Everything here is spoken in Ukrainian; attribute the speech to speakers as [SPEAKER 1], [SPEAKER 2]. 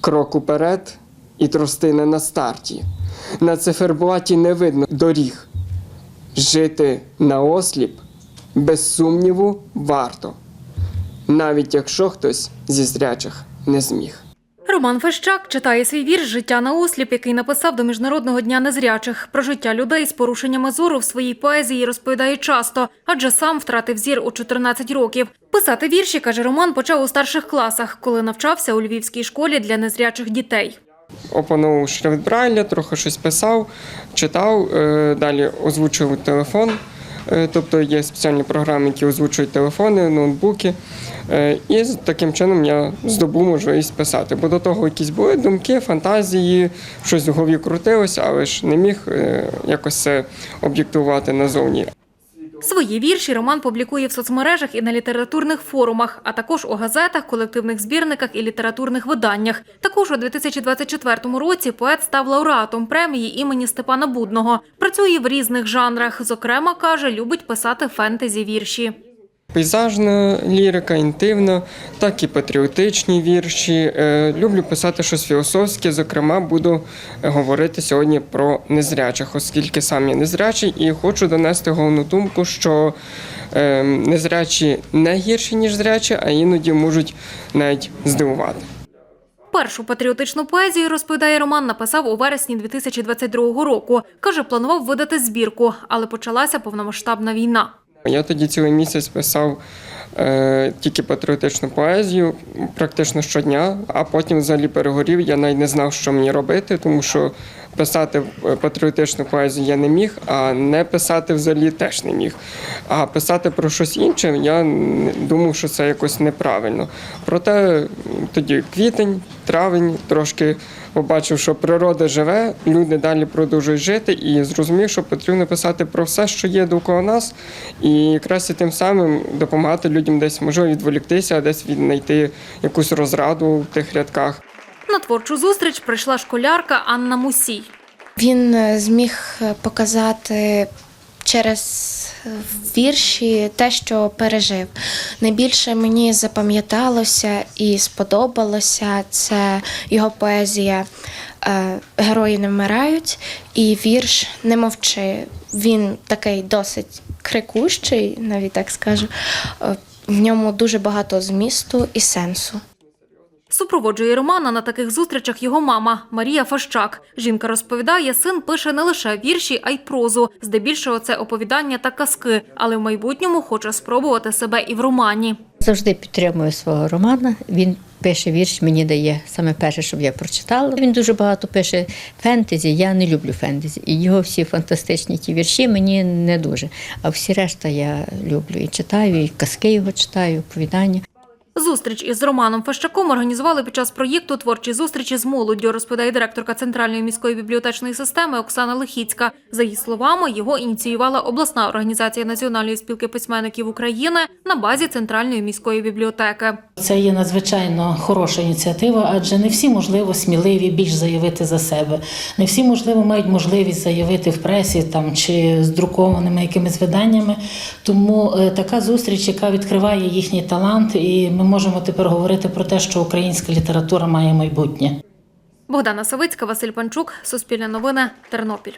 [SPEAKER 1] Крок уперед і тростина на старті. На циферблаті не видно доріг. Жити на осліп без сумніву варто, навіть якщо хтось зі зрячих не зміг.
[SPEAKER 2] Роман Фещак читає свій вірш Життя на осліп, який написав до Міжнародного дня незрячих. Про життя людей з порушеннями зору в своїй поезії розповідає часто, адже сам втратив зір у 14 років. Писати вірші, каже Роман, почав у старших класах, коли навчався у львівській школі для незрячих дітей.
[SPEAKER 1] Опанував шрифт Брайля, трохи щось писав, читав, е, далі озвучував телефон. Е, Тобто є спеціальні програми, які озвучують телефони, ноутбуки. Е, І таким чином я здобув можливість писати. Бо до того якісь були думки, фантазії, щось в голові крутилося, але ж не міг е, якось це об'єктувати назовні.
[SPEAKER 2] Свої вірші Роман публікує в соцмережах і на літературних форумах, а також у газетах, колективних збірниках і літературних виданнях. Також у 2024 році поет став лауреатом премії імені Степана Будного. Працює в різних жанрах. Зокрема, каже, любить писати фентезі вірші.
[SPEAKER 1] Пейзажна лірика, інтимна, так і патріотичні вірші. Е, Люблю писати щось філософське. Зокрема, буду говорити сьогодні про незрячих, оскільки сам я незрячий, і хочу донести головну думку, що е, незрячі не гірші, ніж зрячі, а іноді можуть навіть здивувати.
[SPEAKER 2] Першу патріотичну поезію, розповідає Роман, написав у вересні 2022 року. Каже, планував видати збірку, але почалася повномасштабна війна.
[SPEAKER 1] Я тоді цілий місяць писав тільки патріотичну поезію практично щодня, а потім взагалі перегорів. Я навіть не знав, що мені робити, тому що писати е, патріотичну поезію я не міг, а не писати взагалі теж не міг. А писати про щось інше я думав, що це якось неправильно. Проте тоді квітень, травень трошки побачив, що природа живе, люди далі продовжують жити, і зрозумів, що потрібно писати про все, що є довкола нас, і якраз і тим самим допомагати людям десь можливо відволіктися, а десь віднайти якусь розраду в тих рядках.
[SPEAKER 2] На творчу зустріч прийшла школярка Анна Мусій.
[SPEAKER 3] Він е, зміг е, показати через е, вірші те, що пережив. Найбільше мені запам'яталося і сподобалося це його поезія Герої не вмирають і вірш Не мовчи. Він такий досить крикущий, навіть так скажу. Е, В ньому дуже багато змісту і сенсу.
[SPEAKER 2] Супроводжує Романа на таких зустрічах його мама Марія Фащак. Жінка розповідає, син пише не лише вірші, а й прозу. Здебільшого це оповідання та казки, але в майбутньому хоче спробувати себе і в романі.
[SPEAKER 4] Завжди підтримую свого Романа. Він пише вірш, мені дає саме перше, щоб я прочитала. Він дуже багато пише фентезі. Я не люблю фентезі. І його всі фантастичні ті вірші мені не дуже. А всі решта я люблю і читаю, і казки його читаю, оповідання.
[SPEAKER 2] Зустріч із Романом Фащаком організували під час проєкту творчі зустрічі з молоддю, розповідає директорка Центральної міської бібліотечної системи Оксана Лихіцька. За її словами, його ініціювала обласна організація Національної спілки письменників України на базі Центральної міської бібліотеки.
[SPEAKER 5] Це є надзвичайно хороша ініціатива, адже не всі, можливо, сміливі більш заявити за себе. Не всі, можливо, мають можливість заявити в пресі там чи з друкованими якимись виданнями. Тому е, така зустріч, яка відкриває їхній талант, і ми можемо тепер говорити про те, що українська література має майбутнє.
[SPEAKER 2] Богдана Савицька, Василь Панчук, Суспільне новини, Тернопіль.